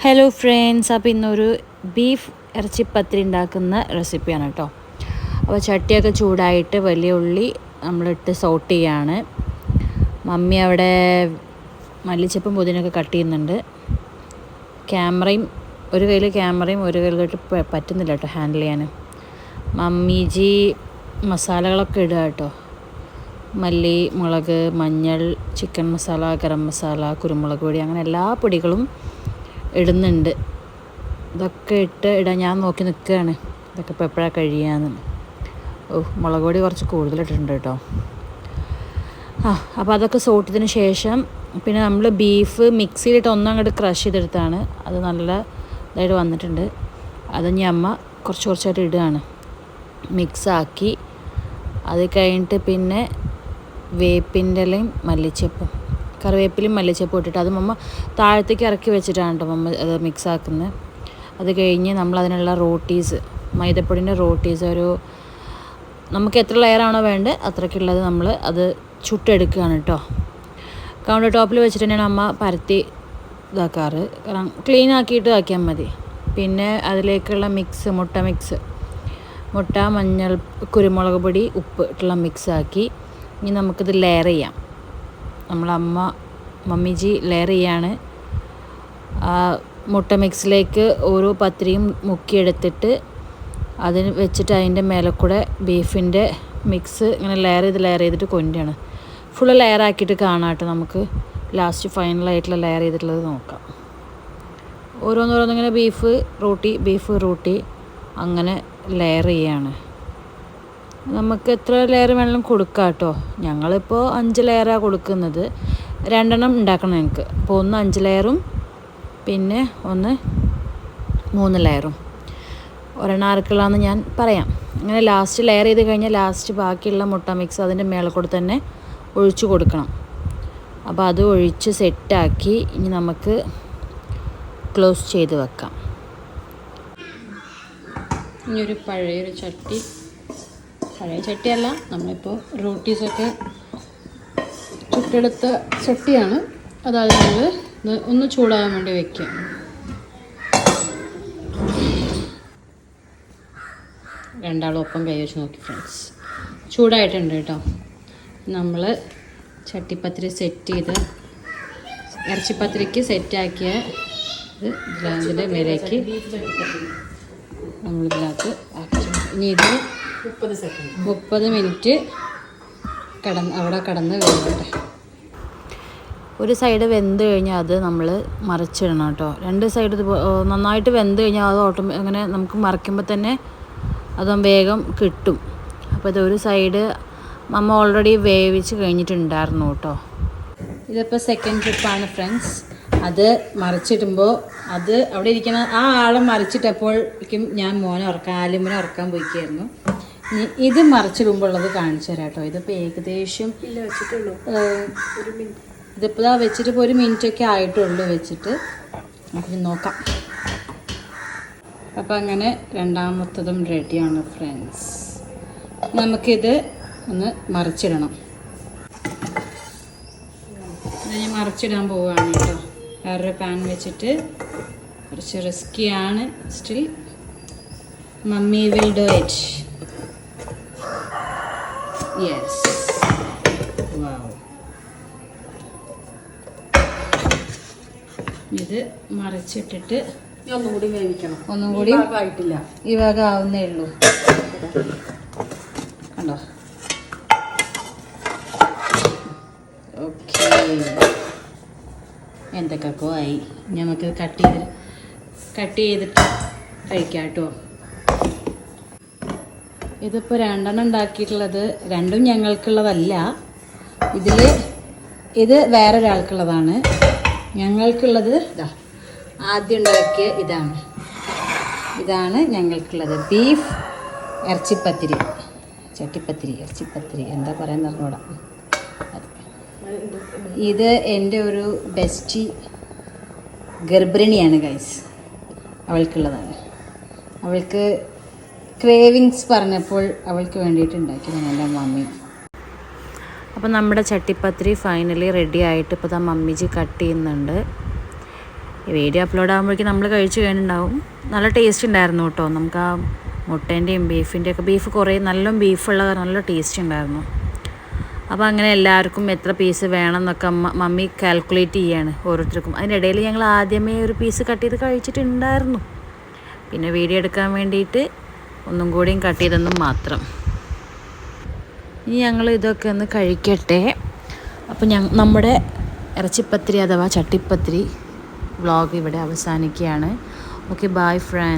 Hello friends അപ്പോൾ ഇന്നൊരു beef ഇറച്ചിപ്പത്തിരി ഉണ്ടാക്കുന്ന റെസിപ്പിയാണ് കേട്ടോ അപ്പോൾ ചട്ടിയൊക്കെ ചൂടായിട്ട് വലിയ ഉള്ളി നമ്മളിട്ട് സോട്ട് ചെയ്യാണ്. മമ്മി അവിടെ മല്ലിച്ചപ്പും പുതിനൊക്കെ കട്ട് ചെയ്യുന്നുണ്ട്. ക്യാമറയും ഒരു കയ്യിൽ ക്യാമറയും ഒരു കയ്യിലോട്ട് പറ്റുന്നില്ല കേട്ടോ ഹാൻഡിൽ ചെയ്യാൻ. മമ്മിജി മസാലകളൊക്കെ ഇടുക കേട്ടോ മല്ലി മുളക് മഞ്ഞൾ ചിക്കൻ മസാല ഗരം മസാല കുരുമുളക് പൊടി അങ്ങനെ എല്ലാ പൊടികളും ഇടുന്നുണ്ട്. ഇതൊക്കെ ഇട്ട് ഇടാൻ ഞാൻ നോക്കി നിൽക്കുകയാണ്. ഇതൊക്കെ ഇപ്പോൾ എപ്പോഴാണ് കഴിയാന്ന് ഓ മുളക് പൊടി കുറച്ച് കൂടുതലിട്ടിട്ടുണ്ട് കേട്ടോ. ആ അപ്പോൾ അതൊക്കെ സോട്ടതിന് ശേഷം പിന്നെ നമ്മൾ ബീഫ് മിക്സിയിലിട്ട് ഒന്നും അങ്ങോട്ട് ക്രഷ് ചെയ്തെടുത്താണ്. അത് നല്ല ഇതായിട്ട് വന്നിട്ടുണ്ട്. അത് ഞാൻ അമ്മ കുറച്ച് കുറച്ചായിട്ട് ഇടുകയാണ്. മിക്സാക്കി. അത് കഴിഞ്ഞിട്ട് പിന്നെ വേപ്പിന്റെ ഇലയും മല്ലിച്ചപ്പും. കറിവേപ്പിലയും മല്ലിച്ചപ്പും ഇട്ടിട്ട് അത് മമ്മ താഴത്തേക്ക് ഇറക്കി വെച്ചിട്ടാണ് കേട്ടോ മമ്മ അത് മിക്സ് ആക്കുന്നത് അത് കഴിഞ്ഞ് നമ്മൾ അതിനുള്ള റോട്ടീസ് മൈദപ്പൊടിന്റെ റോട്ടീസ് ഒരു നമുക്ക് എത്ര ലെയറാണോ വേണ്ടത് അത്രയ്ക്കുള്ളത് നമ്മൾ അത് ചുട്ടെടുക്കുകയാണ് കേട്ടോ. കൗണ്ടർ ടോപ്പിൽ വെച്ചിട്ട് തന്നെയാണ് അമ്മ പരത്തി ഇതാക്കാറ്. കാരണം ക്ലീൻ ആക്കിയിട്ട് ആക്കിയാൽ മതി. പിന്നെ അതിലേക്കുള്ള മിക്സ് മുട്ട മിക്സ് മുട്ട മഞ്ഞൾ കുരുമുളക് പൊടി ഉപ്പ് ഇട്ടുള്ള മിക്സാക്കി ഇനി നമുക്കിത് ലെയർ ചെയ്യാം. നമ്മളമ്മ മമ്മിജി ലെയർ ചെയ്യാണ്. മുട്ട മിക്സിലേക്ക് ഓരോ പത്തിരിയും മുക്കിയെടുത്തിട്ട് അതിന് വെച്ചിട്ട് അതിന്റെ മേലെ കൂടെ ബീഫിന്റെ മിക്സ് ഇങ്ങനെ ലെയർ ചെയ്ത് ലെയർ ചെയ്തിട്ട് കൊണ്ടാണ് ഫുൾ ലെയർ ആക്കിയിട്ട് കാണാം കേട്ടോ നമുക്ക്. ലാസ്റ്റ് ഫൈനലായിട്ടുള്ള ലെയർ ചെയ്തിട്ടുള്ളത് നോക്കാം. ഓരോന്നോരോന്നിങ്ങനെ ബീഫ് റൂട്ടി ബീഫ് റൂട്ടി അങ്ങനെ ലെയർ ചെയ്യാണ്. നമുക്ക് എത്ര ലെയർ വേണമെങ്കിലും കൊടുക്കാം കേട്ടോ ഞങ്ങളിപ്പോൾ അഞ്ച് ലെയറാണ് കൊടുക്കുന്നത്. രണ്ടെണ്ണം ഉണ്ടാക്കണം ഞങ്ങൾക്ക് അപ്പോൾ ഒന്ന് അഞ്ച് ലെയറും പിന്നെ ഒന്ന് മൂന്ന് ലെയറും ഒരെണ്ണം ആർക്കുള്ളതെന്ന് ഞാൻ പറയാം. അങ്ങനെ ലാസ്റ്റ് ലെയർ ചെയ്ത് കഴിഞ്ഞാൽ ലാസ്റ്റ് ബാക്കിയുള്ള മുട്ട മിക്സ് അതിന്റെ മേളിൽ കൂടെ തന്നെ ഒഴിച്ചു കൊടുക്കണം. അപ്പോൾ അത് ഒഴിച്ച് സെറ്റാക്കി ഇനി നമുക്ക് ക്ലോസ് ചെയ്ത് വെക്കാം. ഇനി ഒരു പഴയൊരു ചട്ടി പഴയ ചട്ടിയല്ല. നമ്മളിപ്പോൾ റോട്ടീസൊക്കെ ചുട്ടെടുത്ത ചട്ടിയാണ്. അതായത് നമ്മൾ ഒന്ന് ചൂടാകാൻ വേണ്ടി വെക്കുക. രണ്ടാളും ഒപ്പം കൈ വെച്ച് നോക്കി ഫ്രണ്ട്സ് ചൂടായിട്ടുണ്ട് കേട്ടോ. നമ്മൾ ചട്ടിപ്പത്തിരി സെറ്റ് ചെയ്ത് ഇറച്ചിപ്പത്തിരിക്ക് സെറ്റാക്കിയ ഇത് ഇതിന്റെ മേലേക്ക് നമ്മളിതിനകത്ത് ഇനി ഇത് മുപ്പത് സെക്കൻഡ്. മുപ്പത് മിനിറ്റ് കടന്ന് അവിടെ കടന്ന് വേവട്ടെ ഒരു സൈഡ് വെന്ത് കഴിഞ്ഞാൽ അത് നമ്മൾ മറിച്ചിടണം കേട്ടോ. രണ്ട് സൈഡ് നന്നായിട്ട് വെന്ത് കഴിഞ്ഞാൽ അത് ഓട്ടം അങ്ങനെ നമുക്ക് മറിക്കുമ്പോൾ തന്നെ അത് വേഗം കിട്ടും. അപ്പോൾ ഇത് ഒരു സൈഡ് അമ്മ ഓൾറെഡി വേവിച്ച് കഴിഞ്ഞിട്ടുണ്ടായിരുന്നു കേട്ടോ. ഇതിപ്പോൾ സെക്കൻഡ് ട്രിപ്പാണ് ഫ്രണ്ട്സ് അത് മറിച്ചിടുമ്പോൾ അത് അവിടെ ഇരിക്കുന്ന ആ ആളെ മറിച്ചിട്ടപ്പോഴേക്കും ഞാൻ മോനെ ഉറക്കാൻ ആലിമിനെ ഉറക്കാൻ പോയിക്കായിരുന്നു. ഇത് മറിച്ചിടുമ്പോഴുള്ളത് കാണിച്ചു തരാം കേട്ടോ. ഇതിപ്പോൾ ഏകദേശം ഇതിപ്പോൾ ദാ വെച്ചിട്ട് ഇപ്പോൾ ഒരു മിനിറ്റ് ഒക്കെ ആയിട്ടുള്ളൂ വെച്ചിട്ട്. നമുക്ക് നോക്കാം. അപ്പം അങ്ങനെ രണ്ടാമത്തതും റെഡിയാണ് ഫ്രണ്ട്സ് നമുക്കിത് ഒന്ന് മറിച്ചിടണം. ഇത് ഞാൻ മറിച്ചിടാൻ പോവുകയാണ് കേട്ടോ. വേറൊരു പാൻ വെച്ചിട്ട് കുറച്ച് റിസ്ക്കിയാണ് still mummy will do it yes Wow. ഇത് മറിച്ചിട്ടിട്ട് ഒന്നും കൂടി വേവിക്കണം. ഒന്നും കൂടി ആയിട്ടില്ല ഈ വക ആവുന്നേ ഉള്ളൂ. കണ്ടോ? ഓക്കെ. എന്തൊക്കെയൊക്കെ ആയി? നമുക്ക് കട്ട് ചെയ്ത് കട്ട് ചെയ്തിട്ട് കഴിക്കാം കേട്ടോ ഇതിപ്പോൾ രണ്ടെണ്ണം ഉണ്ടാക്കിയിട്ടുള്ളത് രണ്ടും ഞങ്ങൾക്കുള്ളതല്ല. ഇതിൽ ഇത് വേറെ വേറൊരാൾക്കുള്ളതാണ്. ഞങ്ങൾക്കുള്ളത് ഇതാ ആദ്യം ഉണ്ടാക്കിയ ഇതാണ്. ഇതാണ് ഞങ്ങൾക്കുള്ളത്. ബീഫ് ഇറച്ചിപ്പത്തിരി. ചട്ടിപ്പത്തിരി ഇറച്ചിപ്പത്തിരി. എന്താ പറയാൻ അറിഞ്ഞൂടാ. ഇത് എന്റെ ഒരു ബെസ്റ്റി ഗർഭിണിയാണ് ഗൈസ് അവൾക്കുള്ളതാണ്. അവൾക്ക് ക്രേവിങ്സ് പറഞ്ഞപ്പോൾ അവൾക്ക് വേണ്ടിയിട്ട് ഉണ്ടാക്കിയതാണ് മമ്മി. അപ്പോൾ നമ്മുടെ ചട്ടിപ്പത്രി ഫൈനലി റെഡി ആയിട്ട് ഇപ്പോൾ ദാ മമ്മിജി കട്ട് ചെയ്യുന്നുണ്ട്. വീഡിയോ അപ്ലോഡ് ആകുമ്പോഴേക്കും നമ്മൾ കഴിച്ചു കഴിഞ്ഞിട്ടുണ്ടാവും. നല്ല ടേസ്റ്റ് ഉണ്ടായിരുന്നു കേട്ടോ. നമുക്ക് ആ മുട്ടേന്റെയും ബീഫിന്റെയൊക്കെ ബീഫ് കുറേ നല്ല ബീഫുള്ള നല്ല ടേസ്റ്റ് ഉണ്ടായിരുന്നു. അപ്പോൾ അങ്ങനെ എല്ലാവർക്കും എത്ര പീസ് വേണം എന്നൊക്കെ അമ്മ മമ്മി കാൽക്കുലേറ്റ് ചെയ്യാണ് ഓരോരുത്തർക്കും. അതിനിടയിൽ ഞങ്ങൾ ആദ്യമേ ഒരു പീസ് കട്ട് ചെയ്ത് കഴിച്ചിട്ടുണ്ടായിരുന്നു. പിന്നെ വീഡിയോ എടുക്കാൻ വേണ്ടിയിട്ട് ഒന്നും കൂടിയും കട്ട് ചെയ്തെന്നും മാത്രം. ഇനി ഞങ്ങൾ ഇതൊക്കെ ഒന്ന് കഴിക്കട്ടെ. അപ്പോൾ ഞ നമ്മുടെ ഇറച്ചിപ്പത്തിരി അഥവാ ചട്ടിപ്പത്തിരി വ്ളോഗ് ഇവിടെ അവസാനിക്കുകയാണ്. Okay bye front